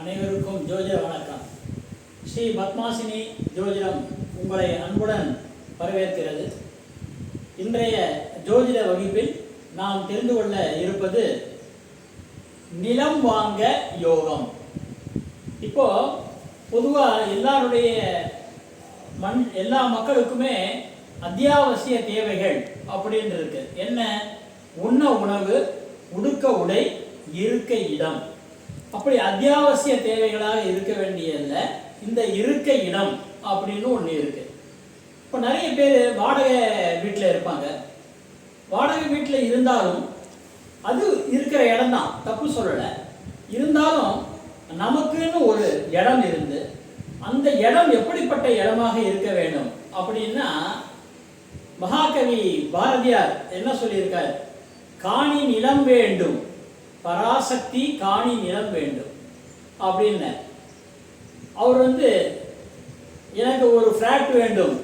அனைவருக்கும் ஜோதிட வணக்கம். ஸ்ரீ பத்மாசினி ஜோதிடம் உங்களை அன்புடன் வரவேற்கிறது. இன்றைய ஜோதிட வகுப்பில் நாம் தெரிந்து கொள்ள இருப்பது நிலம் வாங்க யோகம். இப்போ பொதுவாக எல்லாருடைய மண் எல்லா மக்களுக்குமே அத்தியாவசிய தேவைகள் அப்படின்னு இருக்கு என்ன? உண்ண உணவு உடுக்க உடை இருக்க இடம். அப்படி அத்தியாவசிய தேவைகளாக இருக்க வேண்டியதில் இந்த இருக்க இடம் அப்படின்னு ஒன்று இருக்கு. இப்போ நிறைய பேர் வாடகை வீட்டில் இருப்பாங்க. வாடகை வீட்டில் இருந்தாலும் அது இருக்கிற இடம்தான். தப்பு சொல்லலை. இருந்தாலும் நமக்குன்னு ஒரு இடம் இருந்து அந்த இடம் எப்படிப்பட்ட இடமாக இருக்க வேண்டும் அப்படின்னா மகாகவி பாரதியார் என்ன சொல்லியிருக்கார்? காணி நிலம் வேண்டும். பராசக்தி காணி நிலம் வேண்டும். அப்படின்னு. அவர் வந்து எனக்கு ஒரு ஃப்ளாட் வேண்டும்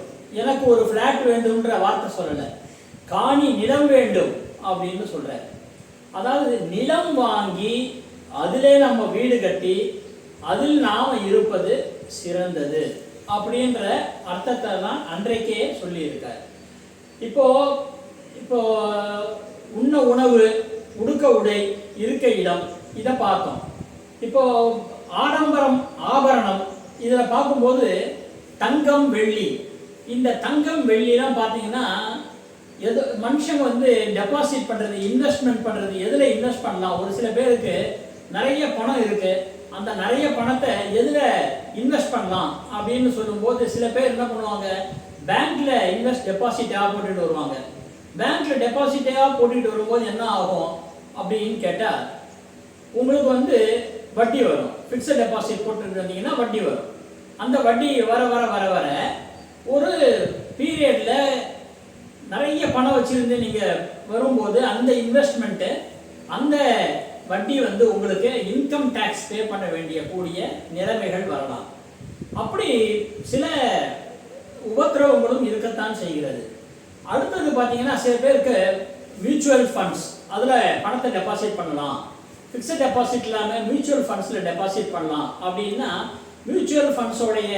எனக்கு ஒரு ஃப்ளாட் வேண்டும்ன்ற வார்த்தை சொல்லலை. காணி நிலம் வேண்டும் அப்படின்னு சொல்கிறார் அதாவது நிலம் வாங்கி அதிலே நம்ம வீடு கட்டி அதில் நாம் இருப்பது சிறந்தது அப்படின்ற அர்த்தத்தை தான் அன்றைக்கே சொல்லியிருக்கார். இப்போ இப்போ உண்ண உணவு உடுக்க உடை இருக்க இடம் இதை பார்த்தோம். இப்போ ஆடம்பரம் ஆபரணம் இதில் பார்க்கும்போது தங்கம் வெள்ளி. இந்த தங்கம் வெள்ளிலாம் பார்த்தீங்கன்னா எது மனுஷங்க வந்து டெபாசிட் பண்ணுறது இன்வெஸ்ட்மெண்ட் பண்ணுறது எதில் இன்வெஸ்ட் பண்ணலாம்? ஒரு சில பேருக்கு நிறைய பணம் இருக்கு. அந்த நிறைய பணத்தை எதில் இன்வெஸ்ட் பண்ணலாம்? அப்படின்னு சொல்லும்போது சில பேர் என்ன பண்ணுவாங்க? பேங்க்ல இன்வெஸ்ட் டெபாசிட்டாக போட்டுட்டு வருவாங்க. பேங்க்ல டெபாசிட்டாக போட்டுட்டு வரும்போது என்ன ஆகும்? அப்படின்னு கேட்டால் உங்களுக்கு வந்து வட்டி வரும். ஃபிக்ஸட் டெபாசிட் போட்டுட்டு வந்தீங்கன்னா வட்டி வரும். அந்த வட்டி வர வர வர வர ஒரு பீரியடில் நிறைய பணம் வச்சுருந்து நீங்கள் வரும்போது அந்த இன்வெஸ்ட்மெண்ட்டு அந்த வட்டி வந்து உங்களுக்கு இன்கம் டேக்ஸ் பே பண்ண வேண்டிய கூடிய நிலைமைகள் வரலாம். அப்படி சில உபத்திரவங்களும் இருக்கத்தான் செய்கிறது. அடுத்தது பார்த்தீங்கன்னா சில பேருக்கு மியூச்சுவல் ஃபண்ட்ஸ் அதில் பணத்தை டெபாசிட் பண்ணலாம். ஃபிக்ஸட் டெபாசிட் இல்லாமல் மியூச்சுவல் ஃபண்ட்ஸில் டெபாசிட் பண்ணலாம். அப்படின்னா மியூச்சுவல் ஃபண்ட்ஸோடைய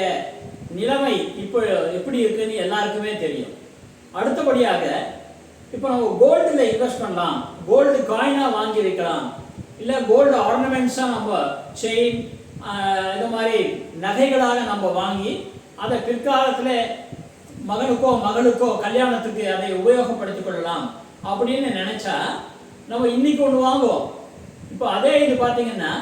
நிலைமை இப்போ எப்படி இருக்குன்னு எல்லாருக்குமே தெரியும். அடுத்தபடியாக இப்போ நம்ம கோல்டில் இன்வெஸ்ட் பண்ணலாம். கோல்டு காயினாக வாங்கி வைக்கலாம் இல்லை கோல்டு ஆர்னமெண்ட்ஸாக நம்ம செயின் இது மாதிரி நகைகளாக நம்ம வாங்கி அதை பிற்காலத்தில் மகனுக்கோ மகளுக்கோ கல்யாணத்துக்கு அதை உபயோகப்படுத்திக் கொள்ளலாம். அப்படின்னு நினச்சா நம்ம இன்னைக்கு ஒன்று வாங்குவோம். இப்போ அதே இது பார்த்தீங்கன்னா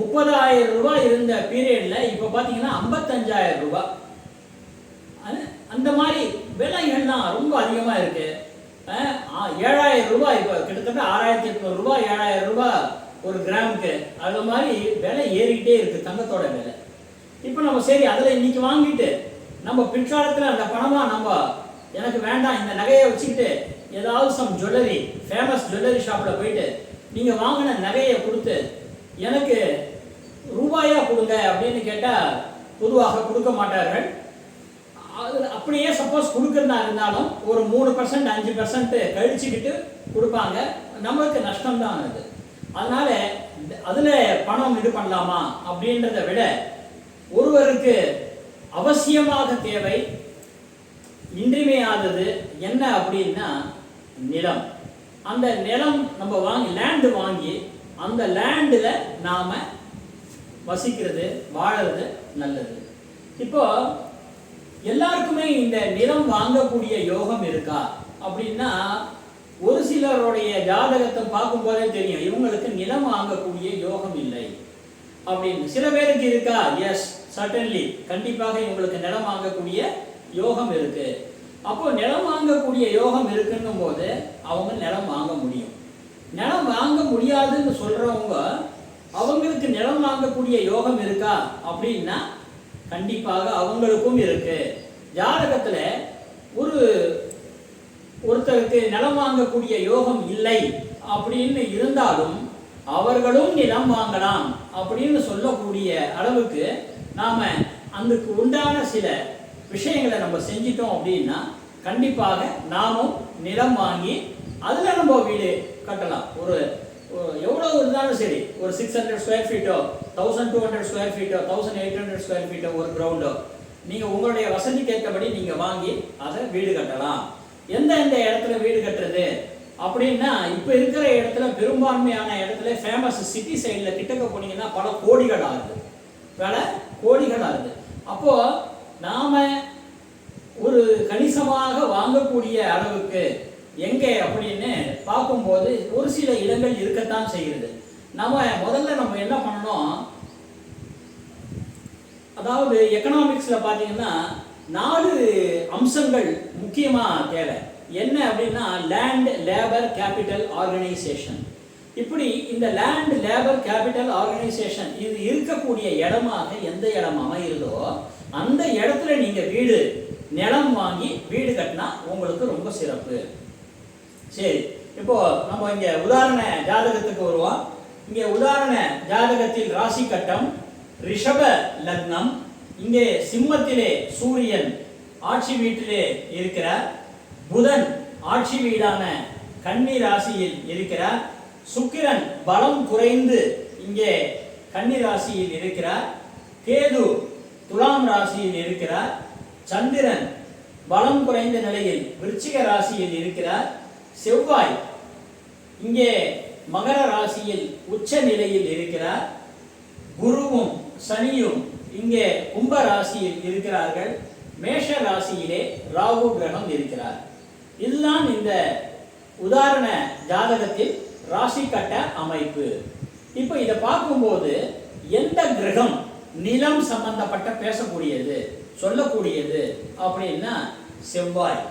முப்பதாயிரம் ரூபாய் இருந்த பீரியடில் இப்போ பார்த்தீங்கன்னா ஐம்பத்தஞ்சாயிரம் ரூபாய். அது- அந்த மாதிரி விலைகள்லாம் ரொம்ப அதிகமாக இருக்கு. ஆ, ஏழாயிரம் ரூபாய் இப்போ கிட்டத்தட்ட ஆறாயிரத்தி எட்நூறு ரூபாய் ஏழாயிரம் ரூபாய் ஒரு கிராமுக்கு. அது மாதிரி விலை ஏறிக்கிட்டே இருக்கு தங்கத்தோட விலை. இப்போ நம்ம சரி அதில் இன்னைக்கு வாங்கிட்டு நம்ம பிற்காலத்தில் அந்த பணமாக நம்ம எனக்கு வேண்டாம் இந்த நகையை வச்சுக்கிட்டு ஏதாவது சம் ஜுவல்லரி ஃபேமஸ் ஜுவல்லரி ஷாப்பில் போயிட்டு நீங்கள் வாங்கின நகையை கொடுத்து எனக்கு ரூபாயா கொடுங்க அப்படின்னு கேட்டால் பொதுவாக கொடுக்க மாட்டார்கள். அது அப்படியே சப்போஸ் கொடுக்குறதா இருந்தாலும் ஒரு மூணு பர்சன்ட் அஞ்சு பர்சன்ட் கழிச்சுக்கிட்டு கொடுப்பாங்க. நம்மளுக்கு நஷ்டம் தான் அது. அதனால அதில் பணம் இது பண்ணலாமா அப்படின்றத விட ஒருவருக்கு அவசியமாக தேவை இன்றியமையாதது என்ன அப்படின்னா நிலம். அந்த நிலம் நம்ம வாங்கி லேண்டு வாங்கி அந்த லேண்டில் நாம் வசிக்கிறது வாழறது நல்லது. இப்போ எல்லாருக்குமே இந்த நிலம் வாங்கக்கூடிய யோகம் இருக்கா? அப்படின்னா ஒரு சிலருடைய ஜாதகத்தை பார்க்கும்போதே தெரியும் இவங்களுக்கு நிலம் வாங்கக்கூடிய யோகம் இல்லை. அப்படின்னு. சில பேருக்கு இருக்கா? எஸ் சர்டன்லி கண்டிப்பாக இவங்களுக்கு நிலம் வாங்கக்கூடிய யோகம் இருக்குது அப்போ நிலம் வாங்கக்கூடிய யோகம் இருக்குன்னும் போது அவங்க நிலம் வாங்க முடியும். நிலம் வாங்க முடியாதுன்னு சொல்றவங்க அவங்களுக்கு நிலம் வாங்கக்கூடிய யோகம் இருக்கா? அப்படின்னா கண்டிப்பாக அவங்களுக்கும் இருக்கு. ஜாதகத்துல ஒரு ஒருத்தருக்கு நிலம் வாங்கக்கூடிய யோகம் இல்லை அப்படின்னு இருந்தாலும் அவர்களும் நிலம் வாங்கலாம் அப்படின்னு சொல்லக்கூடிய அளவுக்கு நாம அதுக்கு உண்டான சில விஷயங்களை நம்ம செஞ்சிட்டோம் அப்படின்னா கண்டிப்பாக நாமும் நிலம் வாங்கி அதில் நம்ம வீடு கட்டலாம். ஒரு எவ்வளோ இருந்தாலும் சரி ஒரு சிக்ஸ் ஹண்ட்ரட் ஸ்கொயர் ஃபீட்டோ தௌசண்ட் டூ ஹண்ட்ரட் ஸ்கொயர் ஃபீட்டோ தௌசண்ட் எயிட் ஹண்ட்ரட் ஸ்கொயர் ஃபீட்டோ ஒரு கிரவுண்டோ நீங்கள் உங்களுடைய வசதிக்கு ஏற்றபடி நீங்கள் வாங்கி அதை வீடு கட்டலாம். எந்த எந்த இடத்துல வீடு கட்டுறது? அப்படின்னா இப்போ இருக்கிற இடத்துல பெரும்பான்மையான இடத்துல ஃபேமஸ் சிட்டி சைடில் கிட்டக்க போனீங்கன்னா பல கோடிகள் ஆகுது. பல கோடிகள் ஆகுது. அப்போது நாம் ஒரு கணிசமாக வாங்கக்கூடிய அளவுக்கு எங்கே அப்படின்னு பார்க்கும்போது ஒரு சில இடங்கள் இருக்கத்தான் செய்கிறது. நம்ம முதல்ல நம்ம என்ன பண்ணணும்? அதாவது எக்கனாமிக்ஸில் பார்த்தீங்கன்னா நாலு அம்சங்கள் முக்கியமாக தேவை. என்ன அப்படின்னா லேண்ட் லேபர் கேபிட்டல் ஆர்கனைசேஷன் இப்படி இந்த லேண்ட் லேபர் கேபிட்டல் ஆர்கனைசேஷன் இது இருக்கக்கூடிய இடமாக எந்த இடம் அமையுதோ அந்த இடத்துல நீங்க வீடு நிலம் வாங்கி வீடு கட்டினா உங்களுக்கு ரொம்ப சிறப்பு. சரி இப்போ நம்ம இங்க உதாரண ஜாதகத்துக்கு வருவோம். இங்க உதாரண ஜாதகத்தில் ராசி கட்டம் ரிஷப லக்னம் இங்கே சிம்மத்திலே சூரியன் ஆட்சி வீட்டிலே இருக்கிறார். புதன் ஆட்சி வீடான கன்னி ராசியில் இருக்கிறார். சுக்கிரன் பலம் குறைந்து இங்கே கன்னி ராசியில் இருக்கிறார். கேது துலாம் ராசியில் இருக்கிறார். சந்திரன் பலம் குறைந்த நிலையில் விருச்சிக ராசியில் இருக்கிறார். செவ்வாய் இங்கே மகர ராசியில் உச்ச நிலையில் இருக்கிறார். குருவும் சனியும் இங்கே கும்ப ராசியில் இருக்கிறார்கள். மேஷ ராசியிலே ராகு கிரகம் இருக்கிறார். இதுதான் இந்த உதாரண ஜாதகத்தில் ராசி கட்ட அமைப்பு. இப்போ இதை பார்க்கும்போது எந்த கிரகம் நிலம் சம்பந்தப்பட்ட பேசக்கூடியது சொல்லக்கூடியது அப்படின்னா செவ்வாய்.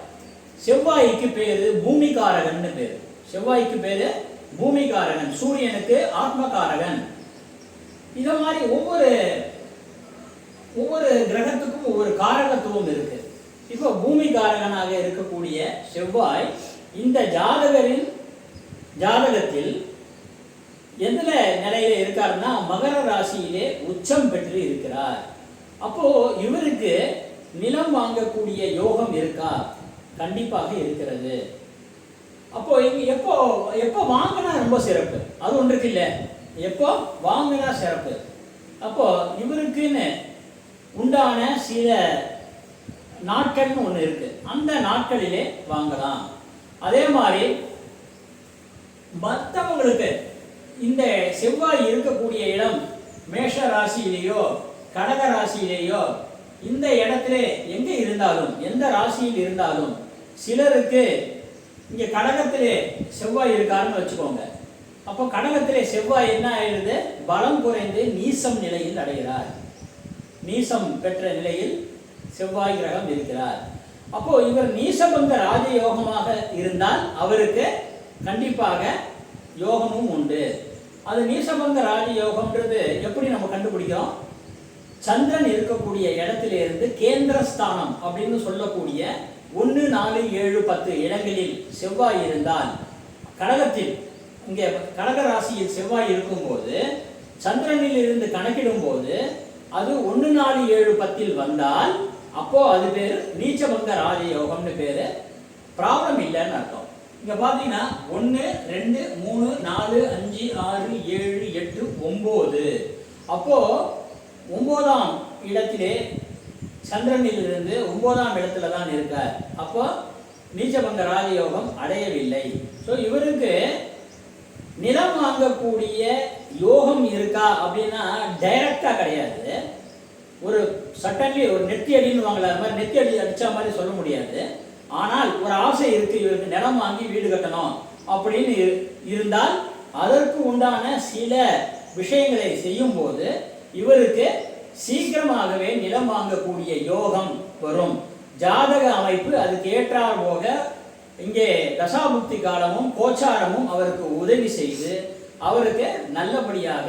செவ்வாய்க்கு பேரு பூமிகாரகன்னு பேரு. செவ்வாய்க்கு பேரு பூமிகாரகன் சூரியனுக்கு ஆத்மகாரகன். இத மாதிரி ஒவ்வொரு ஒவ்வொரு கிரகத்துக்கும் ஒவ்வொரு காரகத்துவம் இருக்கு. இப்போ பூமிகாரகனாக இருக்கக்கூடிய செவ்வாய் இந்த ஜாதகரின் ஜாதகத்தில் எதுல நிலையில இருக்காருன்னா மகர ராசியிலே உச்சம் பெற்று இருக்கிறார். அப்போ இவருக்கு நிலம் வாங்கக்கூடிய யோகம் இருக்கா? கண்டிப்பாக இருக்கிறது. அப்போ எப்போ எப்போ வாங்கினா ரொம்ப சிறப்பு? அது ஒன்று இல்லை. எப்போ வாங்கினா சிறப்பு? அப்போ இவருக்குன்னு உண்டான சில நாட்கள்னு ஒன்று இருக்கு. அந்த நாட்களிலே வாங்கலாம். அதே மாதிரி மற்றவங்களுக்கு இந்த செவ்வாய் இருக்கக்கூடிய இடம் மேஷ ராசியிலேயோ கடக ராசியிலேயோ இந்த இடத்துல எங்கே இருந்தாலும் எந்த ராசியில் இருந்தாலும் சிலருக்கு இங்கே கடகத்திலே செவ்வாய் இருக்காருன்னு வச்சுக்கோங்க. அப்போ கடகத்திலே செவ்வாய் என்ன ஆயிடுது? பலம் குறைந்து நீசம் நிலையில் அடைகிறார். நீசம் பெற்ற நிலையில் செவ்வாய் கிரகம் இருக்கிறார். அப்போ இவர் நீசம் வந்த ராஜயோகமாக இருந்தால் அவருக்கு கண்டிப்பாக யோகமும் உண்டு. அது நீசபங்க ராஜயோகம்ன்றது எப்படி நம்ம கண்டுபிடிக்கிறோம்? சந்திரன் இருக்கக்கூடிய இடத்துல இருந்து கேந்திரஸ்தானம் அப்படின்னு சொல்லக்கூடிய ஒன்று நாலு ஏழு பத்து இடங்களில் செவ்வாய் இருந்தால் கடகத்தில் இங்கே கடக ராசியில் செவ்வாய் இருக்கும்போது சந்திரனில் இருந்து கணக்கிடும்போது அது ஒன்று நாலு ஏழு பத்தில் வந்தால் அப்போ அது பேர் நீச்சபங்க ராஜயோகம்னு பேர். ப்ராப்ளம் இல்லைன்னு அர்த்தம். இங்கே பார்த்தீங்கன்னா ஒன்று ரெண்டு மூணு நாலு அஞ்சு ஆறு ஏழு எட்டு ஒம்பது. அப்போது ஒம்போதாம் இடத்திலே சந்திரனிலிருந்து ஒம்போதாம் ஒன்பதாம் இடத்துல தான் இருக்கார். அப்போ நீச்சபங்க ராஜயோகம் அடையவில்லை. ஸோ இவருக்கு நிலம் வாங்கக்கூடிய யோகம் இருக்கா அப்படின்னா டைரக்டாக கிடையாது. ஒரு சட்டன்லி ஒரு நெத்தி அடின்னு வாங்கல. அது மாதிரி நெத்தி அடி அடித்த மாதிரி சொல்ல முடியாது. ஆனால் ஒரு ஆசை இருக்கு இவருக்கு நிலம் வாங்கி வீடு கட்டணும் அப்படின்னு இரு- இருந்தால் அதற்கு உண்டான சில விஷயங்களை செய்யும் போது இவருக்கு சீக்கிரமாகவே நிலம் வாங்கக்கூடிய யோகம் வரும். ஜாதக அமைப்பு அதுக்கு ஏற்றார் போக இங்கே தசாபுக்தி காலமும் கோச்சாரமும் அவருக்கு உதவி செய்து அவருக்கு நல்லபடியாக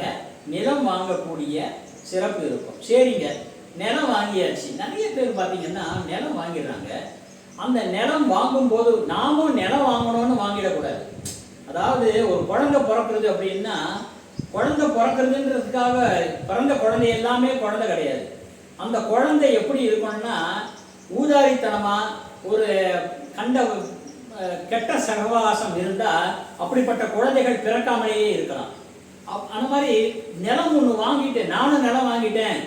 நிலம் வாங்கக்கூடிய சிறப்பு இருக்கும். சரிங்க. நிலம் வாங்கியாச்சு. நிறைய பேர் பார்த்தீங்கன்னா நிலம் வாங்கிடுறாங்க. அந்த நிலம் வாங்கும்போது நாமும் நிலம் வாங்கணும்னு வாங்கிடக்கூடாது. அதாவது ஒரு குழந்தை பிறக்கிறது அப்படின்னா குழந்தை பிறக்கிறதுன்றதுக்காக பிறந்த குழந்தை எல்லாமே குழந்தை கிடையாது. அந்த குழந்தை எப்படி இருக்கணும்னா ஊதாரித்தனமாக ஒரு கண்ட கெட்ட சகவாசம் இருந்தால் அப்படிப்பட்ட குழந்தைகள் பிறக்காமலேயே இருக்கலாம். அப்- அந்த மாதிரி நிலம் ஒன்று வாங்கிட்டு நானும் நிலம் வாங்கிட்டேன்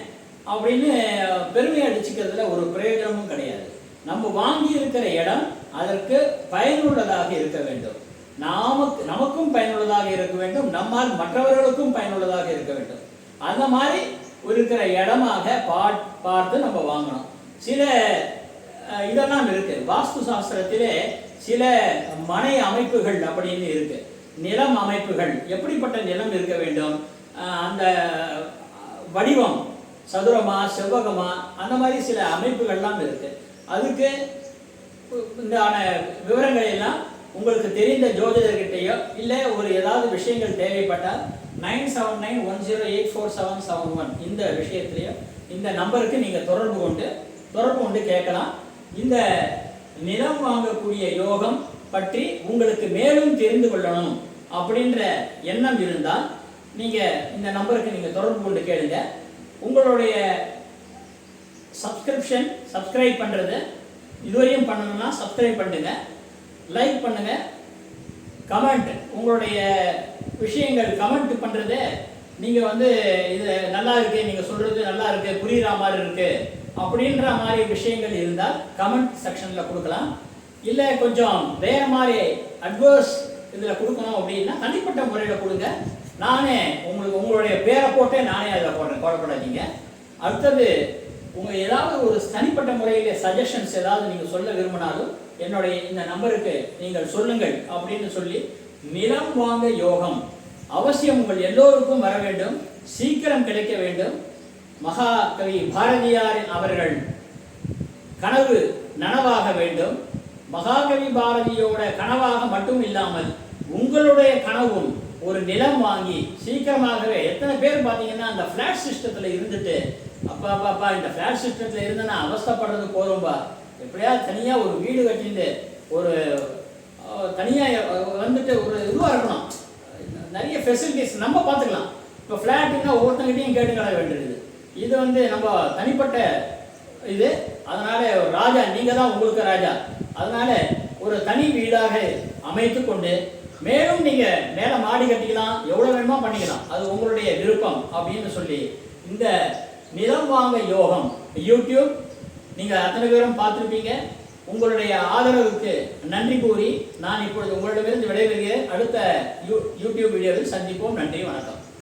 அப்படின்னு பெருமை அடிச்சுக்கிறதுல ஒரு பிரயோஜனமும் கிடையாது. நம்ம வாங்கி இருக்கிற இடம் அதற்கு பயனுள்ளதாக இருக்க வேண்டும். நாமக்கு நமக்கும் பயனுள்ளதாக இருக்க வேண்டும். நம்மால் மற்றவர்களுக்கும் பயனுள்ளதாக இருக்க வேண்டும். அந்த மாதிரி இருக்கிற இடமாக பார்த்து நம்ம வாங்கணும். சில இதெல்லாம் இருக்கு. வாஸ்து சாஸ்திரத்திலே சில மனை அமைப்புகள் அப்படின்னு இருக்கு. நிலம் அமைப்புகள். எப்படிப்பட்ட நிலம் இருக்க வேண்டும்? அந்த வடிவம். சதுரமா செவ்வகமா அந்த மாதிரி சில அமைப்புகள்லாம் இருக்கு. அதுக்கு உண்டான விவரங்களை எல்லாம் உங்களுக்கு தெரிந்த ஜோதிடர்கிட்டயோ இல்லை ஒரு ஏதாவது விஷயங்கள் தேவைப்பட்டால் nine seven nine one zero eight four seven seven one இந்த விஷயத்திலையோ இந்த நம்பருக்கு நீங்கள் தொடர்பு கொண்டு தொடர்பு கொண்டு கேட்கலாம். இந்த நிலம் வாங்கக்கூடிய யோகம் பற்றி உங்களுக்கு மேலும் தெரிந்து கொள்ளணும் அப்படின்ற எண்ணம் இருந்தால் நீங்கள் இந்த நம்பருக்கு நீங்கள் தொடர்பு கொண்டு கேளுங்க. உங்களுடைய சப்ஸ்கிரிப்ஷன் சப்ஸ்கிரைப் பண்ணுறது இதுவரையும் பண்ணணும்னா சப்ஸ்கிரைப் பண்ணுங்க லைக் பண்ணுங்க. கமெண்ட் உங்களுடைய விஷயங்கள் கமெண்ட் பண்ணுறது நீங்கள் வந்து இது நல்லா இருக்கு நீங்கள் சொல்கிறது நல்லா இருக்கு புரிகிற மாதிரி இருக்கு அப்படின்ற மாதிரி விஷயங்கள் இருந்தால் கமெண்ட் செக்ஷனில் கொடுக்கலாம். இல்லை கொஞ்சம் வேறு மாதிரி அட்வர்ஸ் இதில் கொடுக்கணும் அப்படின்னா தனிப்பட்ட முறையில் கொடுங்க. நானே உங்களுக்கு உங்களுடைய பேரை போட்டே நானே அதில் போடுறேன். கவலைப்படாதீங்க. அடுத்தது உங்கள் ஏதாவது ஒரு தனிப்பட்ட முறையில் சஜஷன்ஸ் ஏதாவது நீங்கள் சொல்ல விரும்பினாலும் என்னுடைய இந்த நம்பருக்கு நீங்கள் சொல்லுங்கள் அப்படின்னு சொல்லி நிலம் வாங்க யோகம் அவசியம் உங்கள் எல்லோருக்கும் வர வேண்டும் சீக்கிரம் கிடைக்க வேண்டும். மகாகவி பாரதியாரின் அவர்கள் கனவு நனவாக வேண்டும். மகாகவி பாரதியோட கனவாக மட்டும் இல்லாமல் உங்களுடைய கனவும் ஒரு நிலம் வாங்கி சீக்கிரமாகவே எத்தனை பேர் பார்த்தீங்கன்னா அந்த ஃப்ளாட் சிஸ்டத்தில் இருந்துட்டு அப்பா அப்பா அப்பா இந்த ஃபிளாட் சிஸ்டத்தில் இருந்து நான் அவஸ்தப்படுறது போதும்பா எப்படியாவது தனியாக ஒரு வீடு கட்டிட்டு ஒரு தனியாக வந்துட்டு ஒரு இதுவாக இருக்கணும். நிறைய ஃபெசிலிட்டிஸ் நம்ம பார்த்துக்கலாம். இப்போ ஃப்ளாட்டுன்னா ஒவ்வொருத்தங்கிட்டையும் கேட்டு கிட வேண்டியது. இது வந்து நம்ம தனிப்பட்ட இது. அதனால ராஜா நீங்கள் தான் உங்களுக்கு ராஜா. அதனால ஒரு தனி வீடாக அமைத்து கொண்டு மேலும் நீங்கள் மேலே மாடி கட்டிக்கலாம் எவ்வளோ வேணுமோ பண்ணிக்கலாம். அது உங்களுடைய விருப்பம் அப்படின்னு சொல்லி இந்த நிலம் வாங்க யோகம். யூடியூப் நீங்கள் அத்தனை பேரும் பார்த்துருப்பீங்க. உங்களுடைய ஆதரவுக்கு நன்றி கூறி நான் இப்பொழுது உங்களிடமிருந்து விடைபெறுகிறேன். அடுத்த யூ யூடியூப் வீடியோவில் சந்திப்போம். நன்றி வணக்கம்.